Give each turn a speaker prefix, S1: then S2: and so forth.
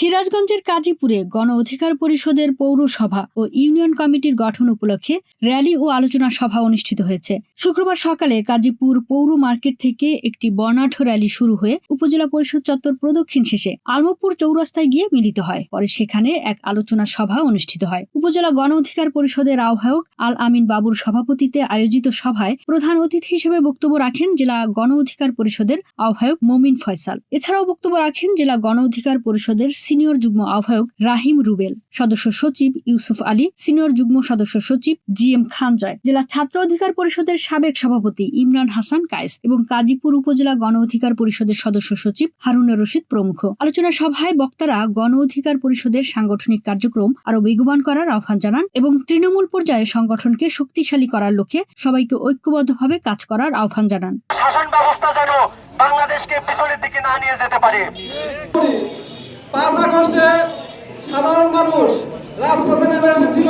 S1: সিরাজগঞ্জের কাজীপুরে গণ অধিকার পরিষদের পৌরসভা ও ইউনিয়ন কমিটির গঠন উপলক্ষে র্যালি ও আলোচনা সভা অনুষ্ঠিত হয়েছে। শুক্রবার সকালে কাজীপুর পৌর মার্কেট থেকে একটি বর্ণাঢ্য র্যালি শুরু হয়ে উপজেলা পরিষদ চত্বর প্রদক্ষিণ শেষে আলমপুর চৌরাস্তায় গিয়ে মিলিত হয়। পরে সেখানে এক আলোচনা সভা অনুষ্ঠিত হয়। উপজেলা গণ অধিকার পরিষদের আহ্বায়ক আল আমিন বাবুর সভাপতিত্বে আয়োজিত সভায় প্রধান অতিথি হিসেবে বক্তব্য রাখেন জেলা গণ অধিকার পরিষদের আহ্বায়ক মমিন ফয়সাল। এছাড়াও বক্তব্য রাখেন জেলা গণ অধিকার পরিষদের সিনিয়র যুগ্ম আহ্বায়ক রাহিম রুবেল, সদস্য সচিব ইউসুফ আলী, সিনিয়র যুগ্ম সদস্য সচিব জি এম খানজয় জেলা ছাত্র অধিকার পরিষদের সাবেক সভাপতি ইমরান হাসান কায়েস এবং কাজীপুর উপজেলা গণ অধিকার পরিষদের সদস্য সচিব হারুনুর রশিদ প্রমুখ। আলোচনা সভায় বক্তারা গণ অধিকার পরিষদের সাংগঠনিক কার্যক্রম আরও বেগবান করার আহ্বান জানান এবং তৃণমূল পর্যায়ে সংগঠনকে শক্তিশালী করার লক্ষ্যে সবাইকে ঐক্যবদ্ধভাবে কাজ করার আহ্বান জানান।
S2: শাসন ব্যবস্থা যেন বাংলাদেশকে পিছনের দিকে না নিয়ে যেতে পারে।
S3: আগস্টে সাধারণ মানুষ। রাজপথে নেমে এসেছিল।